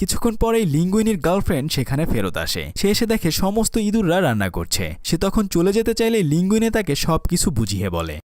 কিছুক্ষণ পরেই লিঙ্গুইনির গার্লফ্রেন্ড সেখানে ফেরত আসে। সে এসে দেখে সমস্ত ইঁদুররা রান্না করছে। সে তখন চলে যেতে চাইলে লিঙ্গুইনে তাকে সবকিছু বুঝিয়ে বলে।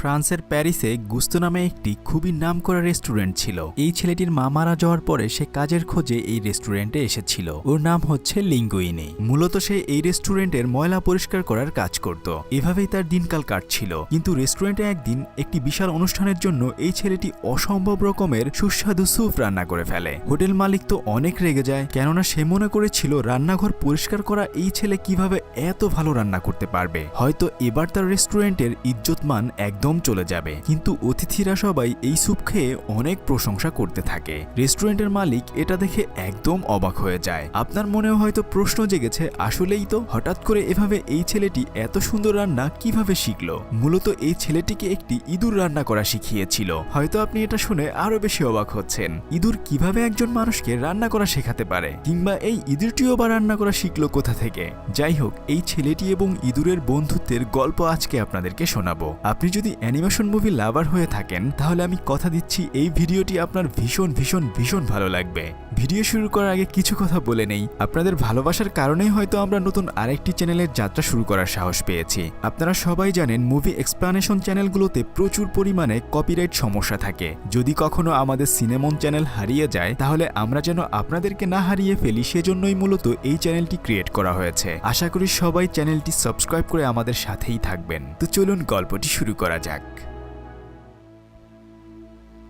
ফ্রান্সের প্যারিসে গুস্তো নামে একটি খুবই নামকরা রেস্টুরেন্ট ছিল। এই ছেলেটির মা মারা যাওয়ার পরে সে কাজের খোঁজে এই রেস্টুরেন্টে এসেছিল। ওর নাম হচ্ছে লিঙ্গুইনি। মূলত সে এই রেস্টুরেন্টের ময়লা পরিষ্কার করার কাজ করত। এভাবেই তার দিনকাল কাটছিল। কিন্তু রেস্টুরেন্টে একদিন একটি বিশাল অনুষ্ঠানের জন্য এই ছেলেটি অসম্ভব রকমের সুস্বাদু স্যুপ রান্না করে ফেলে। হোটেল মালিক তো অনেক রেগে যায়। কেননা সে মনে করেছিল, রান্নাঘর পরিষ্কার করা এই ছেলে কীভাবে এত ভালো রান্না করতে পারবে? হয়তো এবার তার রেস্টুরেন্টের ইজ্জতমান একদম চলে যাবে। কিন্তু অতিথিরা সবাই এই স্যুপ খেয়ে অনেক প্রশংসা করতে থাকে। রেস্টুরেন্টের মালিক এটা দেখে একদম অবাক হয়ে যায়। আপনার মনেও হয়তো প্রশ্ন জেগেছে, আসলেই তো? হঠাৎ করে এভাবে এই ছেলেটি এত সুন্দর রান্না কীভাবে শিখলো? মূলত এই ছেলেটিকে একটি ইঁদুর রান্না করা শিখিয়েছিল। হয়তো আপনি এটা শুনে আরও বেশি অবাক হচ্ছেন। ইঁদুর কীভাবে একজন মানুষকে রান্না করা শেখাতে পারে? কিংবা এই ইঁদুরটিও বা রান্না করা শিখলো কোথা থেকে? যাই হোক, এই ছেলেটি এবং ইঁদুরের বন্ধুত্বের গল্প আজকে আপনাদেরকে শোনাবো। আপনি যদি অ্যানিমেশন মুভি লাভার হয়ে থাকেন, তাহলে আমি কথা দিচ্ছি এই ভিডিওটি আপনার ভীষণ ভীষণ ভীষণ ভালো লাগবে। ভিডিও শুরু করার আগে কিছু কথা বলে নেই। আপনাদের ভালোবাসার কারণেই হয়তো আমরা নতুন আরেকটি চ্যানেলের যাত্রা শুরু করার সাহস পেয়েছি। আপনারা সবাই জানেন, মুভি এক্সপ্লানেশন চ্যানেলগুলোতে প্রচুর পরিমাণে কপিরাইট সমস্যা থাকে। যদি কখনো আমাদের সিনেমন চ্যানেল হারিয়ে যায়, তাহলে আমরা যেন আপনাদেরকে না হারিয়ে ফেলি, সেজন্যই মূলত এই চ্যানেলটি ক্রিয়েট করা হয়েছে। আশা করি সবাই চ্যানেলটি সাবস্ক্রাইব করে আমাদের সাথেই থাকবেন। তো চলুন গল্পটি শুরু করা যাক। Jack.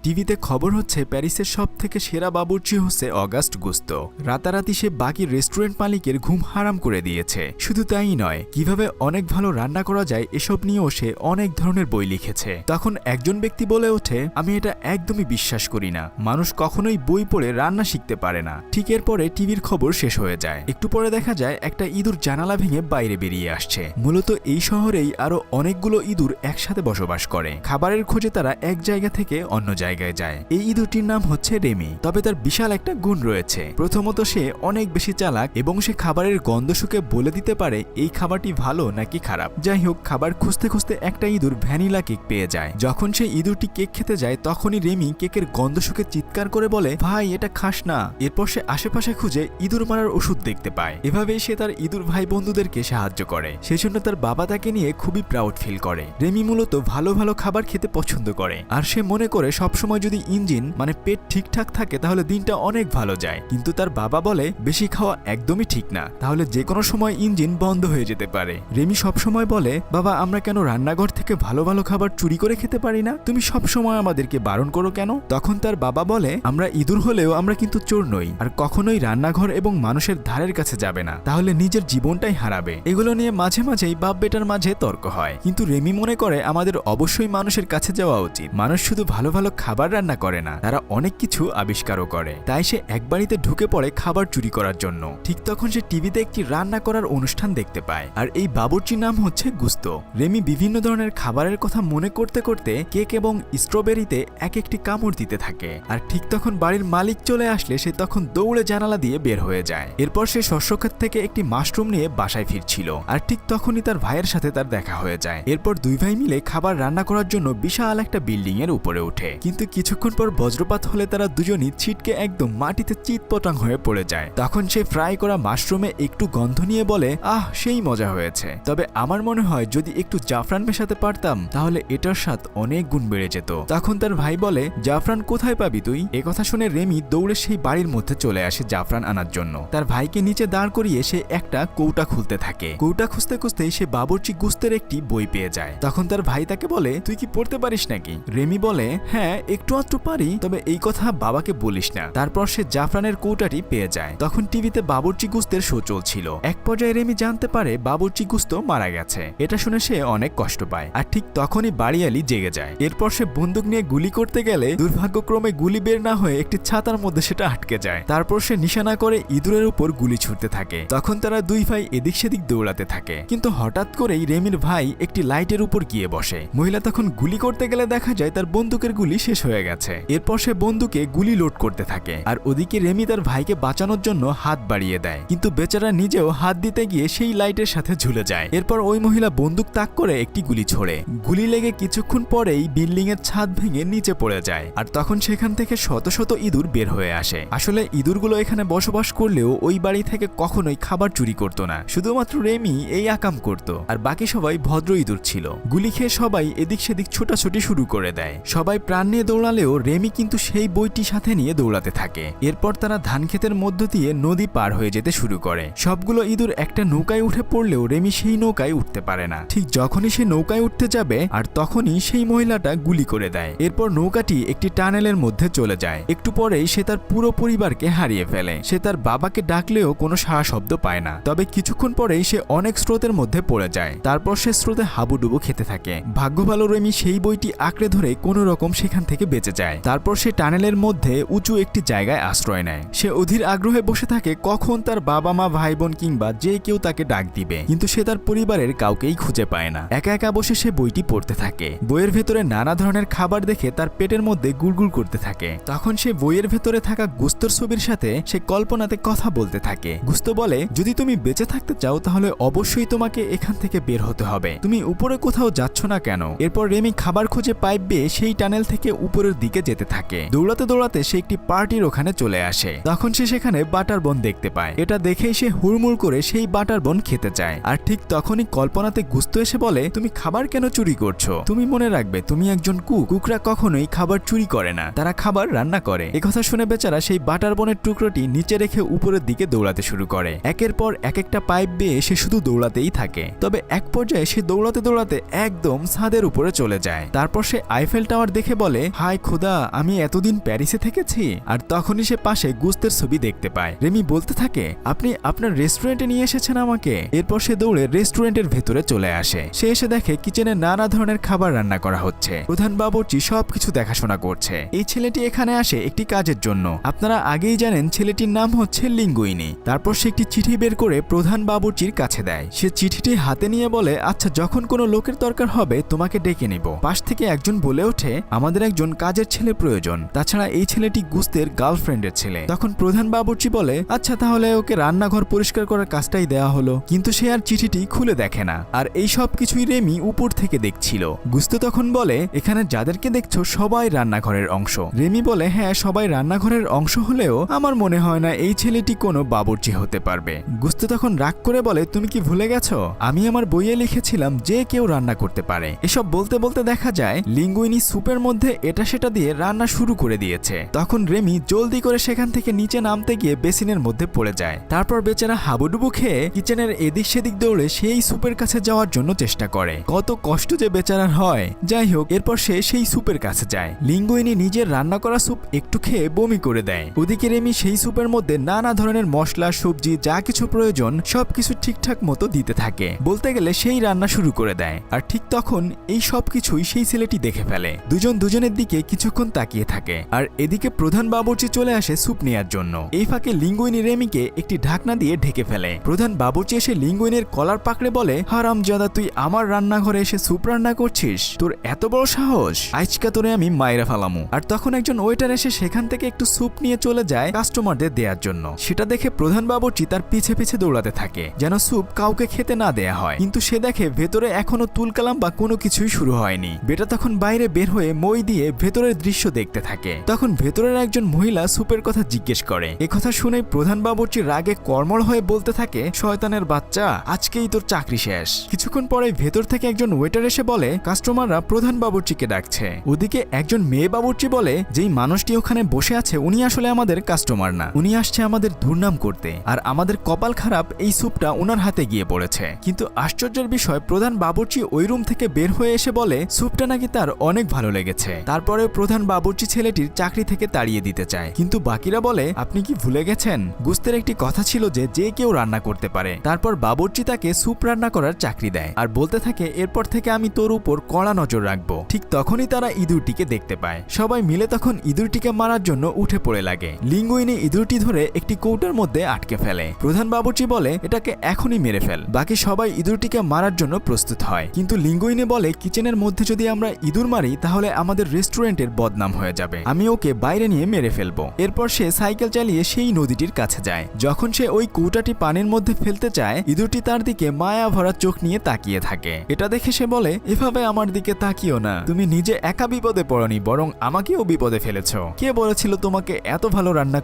টিভিতে খবর হচ্ছে প্যারিসের সব থেকে সেরা বাবুর্চি হচ্ছে অগাস্ট গুস্তো। রাতারাতি সে বাকি রেস্টুরেন্ট মালিকের ঘুম হারাম করে দিয়েছে। শুধু তাই নয়, কীভাবে অনেক ভালো রান্না করা যায় এসব নিয়েও সে অনেক ধরনের বই লিখেছে। তখন একজন ব্যক্তি বলে ওঠে, আমি এটা একদমই বিশ্বাস করি না। মানুষ কখনোই বই পড়ে রান্না শিখতে পারে না। ঠিক এরপরে টিভির খবর শেষ হয়ে যায়। একটু পরে দেখা যায়, একটা ইঁদুর জানালা ভেঙে বাইরে বেরিয়ে আসছে। মূলত এই শহরেই আরও অনেকগুলো ইঁদুর একসাথে বসবাস করে। খাবারের খোঁজে তারা এক জায়গা থেকে অন্য জায়গায় যায়। এই ইঁদুরটির নাম হচ্ছে রেমি, তবে তার বিশাল একটা গুণ রয়েছে। প্রথমত সে অনেক বেশি চালাক এবং সে খাবারের গন্ধ শুকে বলে দিতে পারে, এই খাবারটি ভালো নাকি খারাপ? যাই হোক খাবার খুঁজতে খুঁজতে একটা ইঁদুর ভ্যানিলা কেক পেয়ে যায়। যখন সে ইঁদুরটি কেক খেতে যায়, তখনই রেমি কেকের গন্ধ শুকে চিৎকার করে বলে, ভাই, এটা খাস না। এরপর সে আশেপাশে খুঁজে ইঁদুর মারার ওষুধ দেখতে পায়। এভাবেই সে তার ইঁদুর ভাই বন্ধুদেরকে সাহায্য করে। সেজন্য তার বাবা তাকে নিয়ে খুবই প্রাউড ফিল করে। রেমি মূলত ভালো ভালো খাবার খেতে পছন্দ করে। আর সে মনে করে সবসময় যদি ইঞ্জিন মানে পেট ঠিকঠাক থাকে, তাহলে দিনটা অনেক ভালো যায়। কিন্তু তার বাবা বলে, বেশি খাওয়া একদমই ঠিক না। তাহলে যে কোনো সময় ইঞ্জিন বন্ধ হয়ে যেতে পারে। রেমি সবসময় বলে, বাবা, আমরা কেন রান্নাঘর থেকে ভালো ভালো খাবার চুরি করে খেতে পারি না? তুমি সবসময় আমাদেরকে বারণ করো কেন? তখন তার বাবা বলে, আমরা ইঁদুর হলেও আমরা কিন্তু চোর নই, আর কখনোই রান্নাঘর এবং মানুষের ধারের কাছে যাবে না। তাহলে নিজের জীবনটাই হারাবে। এগুলো নিয়ে মাঝে মাঝেই বাপ বেটার মাঝে তর্ক হয়। কিন্তু রেমি মনে করে, আমাদের অবশ্যই মানুষের কাছে যাওয়া উচিত। মানুষ শুধু ভালো ভালো খাবার রান্না করে না। তারা অনেক কিছু আবিষ্কারও করে। তাই সে এক বাড়িতে ঢুকে পড়ে খাবার চুরি করার জন্য। ঠিক তখন সে টিভিতে একটি রান্না করার অনুষ্ঠান দেখতে পায়। আর এই বাবুর্চির নাম হচ্ছে গুস্তো। রেমি বিভিন্ন ধরনের খাবারের কথা মনে করতে করতে কেক এবং স্ট্রবেরিতে এক একটি কামড় দিতে থাকে। আর ঠিক তখন বাড়ির মালিক চলে আসলে সে তখন দৌড়ে জানালা দিয়ে বের হয়ে যায়। এরপর সে শস্যক্ষেত থেকে একটি মাশরুম নিয়ে বাসায় ফিরছিল। আর ঠিক তখনই তার ভাইয়ের সাথে তার দেখা হয়ে যায়। এরপর দুই ভাই মিলে খাবার রান্না করার জন্য বিশাল একটা বিল্ডিং এর উপরে ওঠে কিন্তু কিছুক্ষণ পর বজ্রপাত হলে তারা দুজনই ছিটকে একদম মাটিতে চিৎপটাং হয়ে পড়ে যায়। তখন সে ফ্রাই করা মাশরুমে একটু গন্ধ নিয়ে বলে, আহ, সেই মজা হয়েছে। তবে আমার মনে হয় যদি একটু জাফরান মেশাতে পারতাম, তাহলে এটার স্বাদ অনেক গুণ বেড়ে যেত। তখন তার ভাই বলে, জাফরান, কোথায় পাবি তুই? কথা শুনে রেমি দৌড়ে সেই বাড়ির মধ্যে চলে আসে জাফরান আনার জন্য। তার ভাইকে নিচে দাঁড় করিয়ে সে একটা কৌটা খুলতে থাকে। কৌটা খুঁজতে খুঁজতে সে বাবরচি গুস্তের একটি বই পেয়ে যায়। তখন তার ভাই তাকে বলে, তুই কি পড়তে পারিস নাকি? রেমি বলে হ্যাঁ একটু আধটু পারি, তবে এই কথা বাবাকে বলিস না। তারপর সে জাফরানের কৌটাটি পেয়ে যায়। তখন টিভিতে বাবরচি গুস্তের শো চলছিল। এক পর্যায়ে রেমি জানতে পারে বাবরচি গুস্ত মারা গেছে। এটা শুনে সে অনেক কষ্ট পায়। আর ঠিক তখনই বাড়িয়ালি জেগে যায়। এরপর সে বন্দুক নিয়ে গুলি করতে গেলে দুর্ভাগ্যক্রমে গুলি বের না হয়ে একটি ছাতার মধ্যে সেটা আটকে যায়। তারপর সে নিশানা করে ইঁদুরের উপর গুলি ছুটতে থাকে। তখন তারা দুই ভাই এদিক সেদিক দৌড়াতে থাকে। কিন্তু হঠাৎ করেই রেমির ভাই একটি লাইটের উপর গিয়ে বসে। মহিলা তখন গুলি করতে গেলে দেখা যায় তার বন্দুকের গুলি শেষ হয়ে গেছে। এরপর সে বন্ধুকে গুলি লোড করতে থাকে আর ওদিকে রেমি তার ভাইকে বাঁচানোর জন্য হাত বাড়িয়ে দেয়। কিন্তু বেচারা নিজেও হাত দিতে গিয়ে সেই লাইটের সাথে ঝুলে যায়। এরপর ওই মহিলা বন্দুক তাক করে একটি গুলি ছোড়ে। গুলি লেগে কিছুক্ষণ পরেই বিল্ডিং এর ছাদ ভেঙে নিচে পড়ে যায় আর তখন সেখান থেকে শত শত ইঁদুর বের হয়ে আসে। আসলে ইঁদুরগুলো এখানে বসবাস করলেও ওই বাড়ি থেকে কখনোই খাবার চুরি করতো না। শুধুমাত্র রেমি এই আকাম করত আর বাকি সবাই ভদ্র ইঁদুর ছিল। গুলি খেয়ে সবাই এদিক সেদিক ছোটাছুটি শুরু করে দেয়। সবাই প্রাণ দৌড়ালেও রেমি কিন্তু সেই বইটি সাথে নিয়ে দৌড়াতে থাকে। এরপর তারা ধান ক্ষেতের মধ্য দিয়ে নদী পার হয়ে যেতে শুরু করে। সবগুলো ইঁদুর একটা নৌকায় উঠে পড়লেও রেমি সেই নৌকায় উঠতে পারে না। ঠিক যখনই সে নৌকায় উঠতে যাবে, আর তখনই সেই মহিলাটা গুলি করে দেয়। এরপর নৌকাটি একটি টানেলের মধ্যে চলে যায়। একটু পরেই সে তার পুরো পরিবারকে হারিয়ে ফেলে। সে তার বাবাকে ডাকলেও কোনো সাড়া শব্দ পায় না। তবে কিছুক্ষণ পরেই সে অনেক স্রোতের মধ্যে পড়ে যায়। তারপর সে স্রোতে হাবুডুবু খেতে থাকে। ভাগ্য ভালো রেমি সেই বইটি আঁকড়ে ধরে কোনো রকম সেখান থেকে বেঁচে যায়। তারপর সে টানেলের মধ্যে উঁচু একটি জায়গায় আশ্রয় নেয়। সে অধীর আগ্রহে বসে থাকে কখন তার বাবা মা ভাই বোন কিংবা যে কেউ তাকে ডাক দিবে। কিন্তু সে তার পরিবারের কাউকেই খুঁজে পায় না। একা একা বসে সে বইটি পড়তে থাকে। বইয়ের ভেতরে নানা ধরনের খাবার দেখে তার পেটের মধ্যে গুড়গুড় করতে থাকে। তখন সে বইয়ের ভেতরে থাকা গুস্তর ছবির সাথে সে কল্পনাতে কথা বলতে থাকে। গুস্ত বলে, যদি তুমি বেঁচে থাকতে চাও তাহলে অবশ্যই তোমাকে এখান থেকে বের হতে হবে। তুমি উপরে কোথাও যাচ্ছ না কেন? এরপর রেমি খাবার খুঁজে পাইপ বেয়ে সেই টানেল থেকে উপরের দিকে যেতে থাকে। দৌড়াতে দৌড়াতে সে একটি পার্টির ওখানে চলে আসে। তখন সে সেখানে বাটার বন দেখতে পায়। এটা দেখেই সে হুড়মুড় করে সেই বাটার বন খেতে চায়। আর ঠিক তখনই কল্পনাতে গুস্ত এসে বলে, তুমি খাবার কেন চুরি করছ? তুমি মনে রাখবে, তুমি একজন কুক। কুকরা কখনোই খাবার চুরি করে না। তারা খাবার রান্না করে। একথা শুনে বেচারা সেই বাটার বনের টুকরোটি নিচে রেখে উপরের দিকে দৌড়াতে শুরু করে। একের পর এক একটা পাইপ বেয়ে সে শুধু দৌড়াতেই থাকে। তবে এক পর্যায়ে সে দৌড়াতে দৌড়াতে একদম ছাদের উপরে চলে যায়। তারপর সে আইফেল টাওয়ার দেখে বলে হাই খোদা, আমি এতদিন প্যারিসে থেকেছি আর তখনই সে পাশে গুস্তের ছবি দেখতে পায়। রেমি বলতে থাকে, আপনি আপনার রেস্টুরেন্টে নিয়ে এসেছেন আমাকে। এরপর সে দৌড়ে রেস্টুরেন্টের ভেতরে চলে আসে। সে এসে দেখে কিচেনে নানা ধরনের খাবার রান্না করা হচ্ছে। প্রধান বাবুর্চি সবকিছু দেখাশোনা করছে। এই ছেলেটি এখানে আসে একটি কাজের জন্য। আপনারা আগেই জানেন ছেলেটির নাম হচ্ছে লিঙ্গুইনি। তারপর সে একটি চিঠি বের করে প্রধান বাবুর্চির কাছে দেয়। সে চিঠিটি হাতে নিয়ে বলে আচ্ছা যখন কোনো লোকের দরকার হবে, তোমাকে ডেকে নিব। পাশ থেকে একজন বলে ওঠে, আমাদের একজন কাজের ছেলে প্রয়োজন। তাছাড়া এই ছেলেটি গুস্তের গার্লফ্রেন্ডের ছেলে। তখন প্রধান বাবুর্চি বলে আচ্ছা তাহলে ওকে রান্নাঘর পরিষ্কার করার কাজটাই দেওয়া হলো। কিন্তু সে আর চিঠিটি খুলে দেখে না। আর এই সব কিছুই রেমি উপর থেকে দেখছিল। গুস্ত তখন বলে, এখানে যাদেরকে দেখছ সবাই রান্নাঘরের অংশ। রেমি বলে হ্যাঁ সবাই রান্নাঘরের অংশ হলেও আমার মনে হয় না এই ছেলেটি কোনো বাবুর্চি হতে পারবে। গুস্ত তখন রাগ করে বলে, তুমি কি ভুলে গেছো? আমি আমার বইয়ে লিখেছিলাম যে কেউ রান্না করতে পারে। এসব বলতে বলতে দেখা যায়, লিঙ্গুইনি স্যুপের মধ্যে এটা সেটা দিয়ে রান্না শুরু করে দিয়েছে। তখন রেমি জলদি করে সেখান থেকে নিচে নামতে গিয়ে বেসিনের মধ্যে পড়ে যায়। তারপর বেচারা হাবুডুবু খেয়ে কিচেনের এদিক সেদিক দৌড়ে সেই স্যুপের কাছে যাওয়ার জন্য চেষ্টা করে। কত কষ্ট যে বেচারার হয়। যাই হোক, এরপর সে সেই স্যুপের কাছে যায়। লিঙ্গুইনি নিজের রান্না করা স্যুপ একটু খেয়ে বমি করে দেয়। ওদিকে রেমি সেই স্যুপের মধ্যে নানা ধরনের মশলা, সবজি, যা কিছু প্রয়োজন, সবকিছু ঠিকঠাক মতো দিতে থাকে। বলতে গেলে সেই রান্না শুরু করে দেয়। আর ঠিক তখন এই সব কিছুই সেই ছেলেটি দেখে ফেলে। দুজন দুজনের দিকে কিছুক্ষণ তাকিয়ে থাকে। আর এদিকে প্রধান বাবুর্চি চলে আসে স্যুপ নেয়ার জন্য। এই ফাঁকে লিঙ্গুইনি রেমিকে একটি ঢাকনা দিয়ে ঢেকে ফেলে। প্রধান বাবুর্চি এসে লিঙ্গুইনের কলার পাকড়ে বলে হারাম জাদা তুই আমার রান্নাঘরে এসে স্যুপ রান্না করছিস? তোর এত বড় সাহস? আজকা তোরে আমি মাইরা ফালামু। আর তখন একজন ওয়েটার এসে সেখান থেকে একটু স্যুপ নিয়ে চলে যায় কাস্টমারদের দেওয়ার জন্য। সেটা দেখে প্রধান বাবুর্চি তার পিছে পিছে দৌড়াতে থাকে, যেন স্যুপ কাউকে খেতে না দেয়া হয়। কিন্তু সে দেখে ভেতরে এখনও তুলকালাম বা কোনো কিছুই শুরু হয়নি। বেটা তখন বাইরে বের হয়ে মই দিয়ে ভেতরের দৃশ্য দেখতে থাকে। তখন ভেতরের একজন মহিলা স্যুপের কথা জিজ্ঞেস করে। কথা শুনে প্রধান বাবুর্চি রাগে কর্মল হয়ে বলতে থাকে, শয়তানের বাচ্চা, আজকেই তোর চাকরি শেষ। কিছুক্ষণ পরে ভেতর থেকে একজন ওয়েটার এসে বলে কাস্টমাররা প্রধান বাবুর্চিকে ডাকছে। ওদিকে একজন মেয়ে বাবুর্চি বলে, যেই মানুষটি ওখানে বসে আছে, উনি আসলে আমাদের কাস্টমার না। উনি আসছে আমাদের দুর্নাম করতে। আর আমাদের কপাল খারাপ, এই স্যুপটা ওনার হাতে গিয়ে পড়েছে। কিন্তু আশ্চর্যের বিষয় প্রধান বাবুর্চি ওই রুম থেকে বের হয়ে এসে বলে স্যুপটা নাকি তার অনেক ভালো লেগেছে। তারপরে প্রধান বাবুর্চি ছেলেটির চাকরি থেকে তাড়িয়ে দিতে চায়। কিন্তু বাকিরা বলে, আপনি কি ভুলে গেছেন? গুস্তের একটি কথা ছিল যে যে কেউ রান্না করতে পারে। তারপর বাবুর্চি তাকে স্যুপ রান্না করার চাকরি দেয়। আর বলতে থাকে, এরপর থেকে আমি তোর উপর কড়া নজর রাখব। ঠিক তখনই তারা ইঁদুরটিকে দেখতে পায়। সবাই মিলে তখন ইঁদুরটিকে মারার জন্য উঠে পড়ে লাগে। লিঙ্গুইনি ইঁদুরটি ধরে একটি কৌটার মধ্যে আটকে ফেলে। প্রধান বাবুর্চি বলে, এটাকে এখনই মেরে ফেল। বাকি সবাই ইঁদুরটিকে মারার জন্য প্রস্তুত হয়। কিন্তু লিঙ্গুইনি বলে, কিচেনের মধ্যে যদি আমরা ইঁদুর মারি, তাহলে আমাদের রেস্টুরেন্টের বদনাম হয়ে যাবে। আমি ওকে বাইরে নিয়ে মেরে ফেলব। এরপর সে সাইকেল চালিয়ে সেই নদীটির কাছে যায়। যখন সে ওই কৌটাটি পানির মধ্যে ফেলতে চায়, ইঁদুরটি তার দিকে মায়া ভরা চোখ নিয়ে তাকিয়ে থাকে। এটা দেখে সে বলে, এভাবে আমার দিকে তাকিও না। তুমি নিজে একা বিপদে পড়নি, বরং আমাকেও বিপদে ফেলেছ। কে বলেছিল তোমাকে এত ভালো রান্না